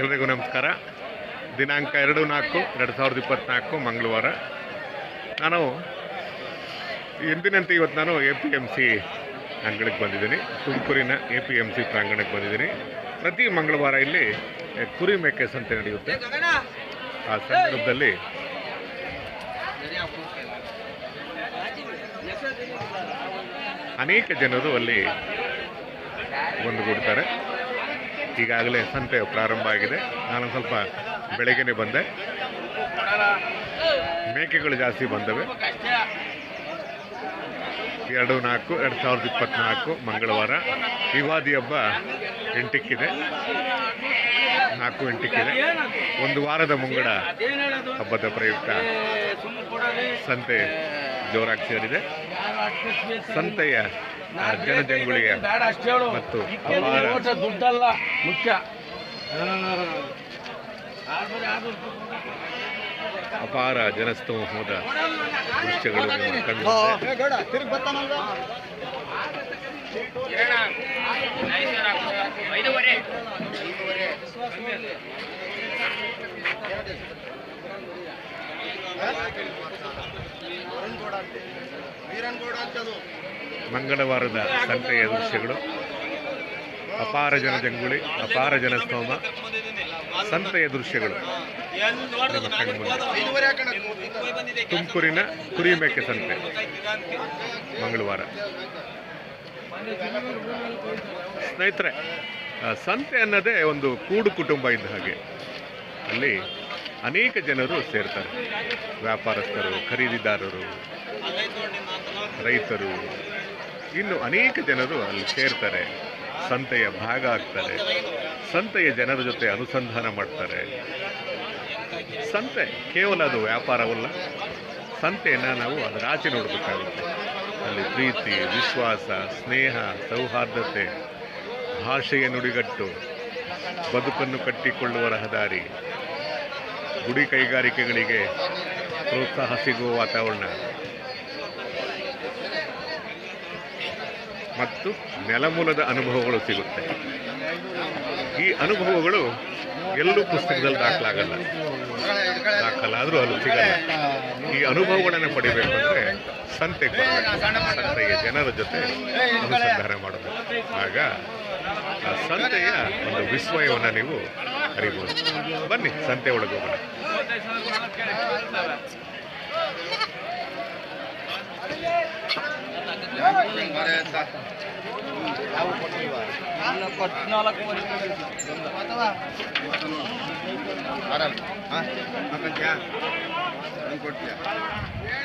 ಎಲ್ರಿಗೂ ನಮಸ್ಕಾರ. ದಿನಾಂಕ ಎರಡು ನಾಲ್ಕು, ಎರಡು ಸಾವಿರದ ಇಪ್ಪತ್ತ್ನಾಲ್ಕು ಮಂಗಳವಾರ. ನಾನು ಎಂದಿನಂತೆ ಇವತ್ತು ನಾನು ಎ ಪಿ ಎಂ ಸಿ ಅಂಗಡಿಗೆ ಬಂದಿದ್ದೀನಿ. ತುಮಕೂರಿನ ಎ ಪಿ ಎಂ ಸಿ ಪ್ರಾಂಗಣಕ್ಕೆ ಬಂದಿದ್ದೀನಿ. ಪ್ರತಿ ಮಂಗಳವಾರ ಇಲ್ಲಿ ಕುರಿ ಮೇಕೆ ಸಂತೆ ನಡೆಯುತ್ತೆ. ಆ ಸಂದರ್ಭದಲ್ಲಿ ಅನೇಕ ಜನರು ಅಲ್ಲಿ ಒಂದುಗೂಡ್ತಾರೆ ಈಗಾಗಲೇ ಸಂತೆ ಪ್ರಾರಂಭ ಆಗಿದೆ. ನಾನು ಸ್ವಲ್ಪ ಬೆಳಗ್ಗೆನೆ ಬಂದೆ. ಮೇಕೆಗಳು ಜಾಸ್ತಿ ಬಂದವೆ. ಎರಡು ನಾಲ್ಕು, ಎರಡು ಸಾವಿರದ ಇಪ್ಪತ್ತ್ನಾಲ್ಕು ಮಂಗಳವಾರ. ಯುಗಾದಿ ಹಬ್ಬ ಎಂಟಕ್ಕಿದೆ. ನಾಲ್ಕು ಎಂಟಕ್ಕಿದೆ. ಒಂದು ವಾರದ ಮುಂಗಡ ಹಬ್ಬದ ಪ್ರಯುಕ್ತ ಸಂತೆ ಜೋರಾಗಿ ಸೇರಿದೆ ಸಂತೆಯ ಜನಜಂಗುಳಿಯ ಮತ್ತು ದುಡ್ಡಲ್ಲ ಮುಖ್ಯ ಅಪಾರ ಜನಸ್ತೋಮದ ದೃಶ್ಯಗಳು ಕಂಡು. ಮಂಗಳವಾರದ ಸಂತೆಯ ದೃಶ್ಯಗಳು. ಅಪಾರ ಜನ ಜಂಗುಳಿ, ಅಪಾರ ಜನಸ್ತೋಮ ಸಂತೆಯ ದೃಶ್ಯಗಳು. ತುಮಕೂರಿನ ಕುರಿಮೇಕೆ ಸಂತೆ. ಮಂಗಳವಾರ. ಸ್ನೇಹಿತರೆ ಸಂತೆ ಅನ್ನೋದೇ ಒಂದು ಕೂಡು ಕುಟುಂಬ ಇದ್ದ ಹಾಗೆ. ಅಲ್ಲಿ ಅನೇಕ ಜನರು ಸೇರ್ತಾರೆ. ವ್ಯಾಪಾರಸ್ಥರು, ಖರೀದಿದಾರರು, ರೈತರು. ಇನ್ನು ಅನೇಕ ಜನರು ಅಲ್ಲಿ ಸೇರ್ತಾರೆ. ಸಂತೆಯ ಭಾಗ ಆಗ್ತಾರೆ. ಸಂತೆಯ ಜನರ ಜೊತೆ ಅನುಸಂಧಾನ ಮಾಡ್ತಾರೆ. ಸಂತೆ ಕೇವಲ ಅದು ವ್ಯಾಪಾರವಲ್ಲ. ಸಂತೆಯನ್ನು ನಾವು ಅದರ ಆಚೆ ನೋಡಬೇಕಾಗುತ್ತೆ. ಅಲ್ಲಿ ಪ್ರೀತಿ, ವಿಶ್ವಾಸ, ಸ್ನೇಹ, ಸೌಹಾರ್ದತೆ, ಭಾಷೆಯ ನುಡಿಗಟ್ಟು, ಬದುಕನ್ನು ಕಟ್ಟಿಕೊಳ್ಳುವ ರಹದಾರಿ ಗುಡಿ ಕೈಗಾರಿಕೆಗಳಿಗೆ ಪ್ರೋತ್ಸಾಹ ಸಿಗುವ ವಾತಾವರಣ. ಮತ್ತು ನೆಲಮೂಲದ ಅನುಭವಗಳು ಸಿಗುತ್ತೆ. ಈ ಅನುಭವಗಳು ಎಲ್ಲೂ ಪುಸ್ತಕದಲ್ಲಿ ದಾಖಲಾಗಲ್ಲ. ದಾಖಲಾದರೂ ಅದು ಸಿಗಲ್ಲ. ಈ ಅನುಭವಗಳನ್ನು ಪಡಿಬೇಕು ಅಂದರೆ ಸಂತೆಗೆ ಬರಬೇಕು. ಸಂತೆಯ ಜನರ ಜೊತೆ ಅನುಸಂಧಾನ ಮಾಡಬೇಕು ಆಗ ಆ ಸಂತೆಯ ಒಂದು ವಿಸ್ಮಯವನ್ನು ನೀವು ಅರಿಬೋದು ಬನ್ನಿ ಸಂತೆ ಒಳಗೆ ಹೋಗೋಣ.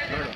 ನೋಡು